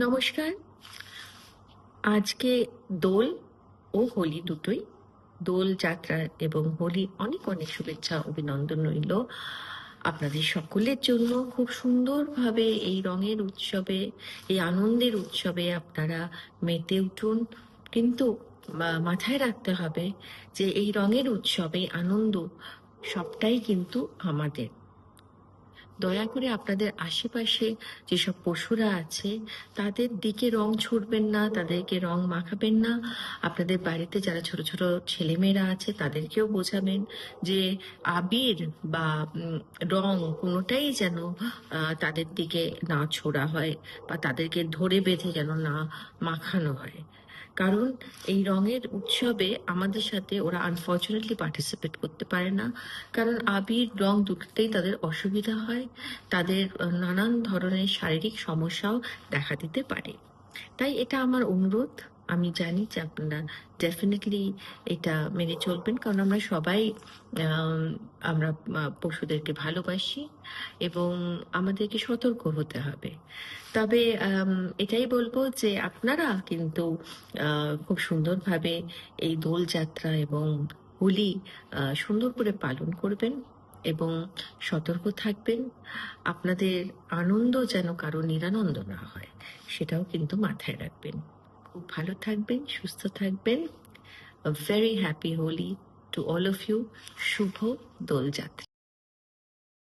নমস্কার। আজকে দোল ও হোলি দুটোই। দোল যাত্রা এবং হোলি অনেক অনেক শুভেচ্ছা, অভিনন্দন রইল আপনাদের সকলের জন্য। খুব সুন্দরভাবে এই রঙের উৎসবে, এই আনন্দের উৎসবে আপনারা মেতে উঠুন। কিন্তু মাথায় রাখতে হবে যে এই রঙের উৎসবে আনন্দ সবটাই কিন্তু আমাদের। দয়া করে আপনাদের আশেপাশে যেসব পশুরা আছে, তাদের দিকে রং ছুটবেন না, তাদেরকে রং মাখাবেন না। আপনাদের বাড়িতে যারা ছোট ছোট ছেলেমেয়েরা আছে, তাদেরকেও বোঝাবেন যে আবির বা রং কোনোটাই যেন তাদের দিকে না ছোড়া হয় বা তাদেরকে ধরে বেঁধে যেন না মাখানো হয়। কারণ এই রঙের উৎসবে আমাদের সাথে ওরা আনফর্চুনেটলি পার্টিসিপেট করতে পারে না। কারণ আবির রং দুটোতেই তাদের অসুবিধা হয়, তাদের নানান ধরনের শারীরিক সমস্যাও দেখা দিতে পারে। তাই এটা আমার অনুরোধ। আমি জানি যে আপনারা ডেফিনেটলি এটা মেনে চলবেন। কারণ আমরা সবাই আমরা পশুদেরকে ভালোবাসি এবং আমাদেরকে সতর্ক হতে হবে। তবে এটাই বলব যে আপনারা কিন্তু খুব সুন্দরভাবে এই দোলযাত্রা এবং হোলি সুন্দর করে পালন করবেন এবং সতর্ক থাকবেন। আপনাদের আনন্দ যেন কারও নিরানন্দ না হয়, সেটাও কিন্তু মাথায় রাখবেন। খুব ভালো থাকবেন সুস্থ থাকবেন। Very happy Holi to all of you Shubho Dol Jatra.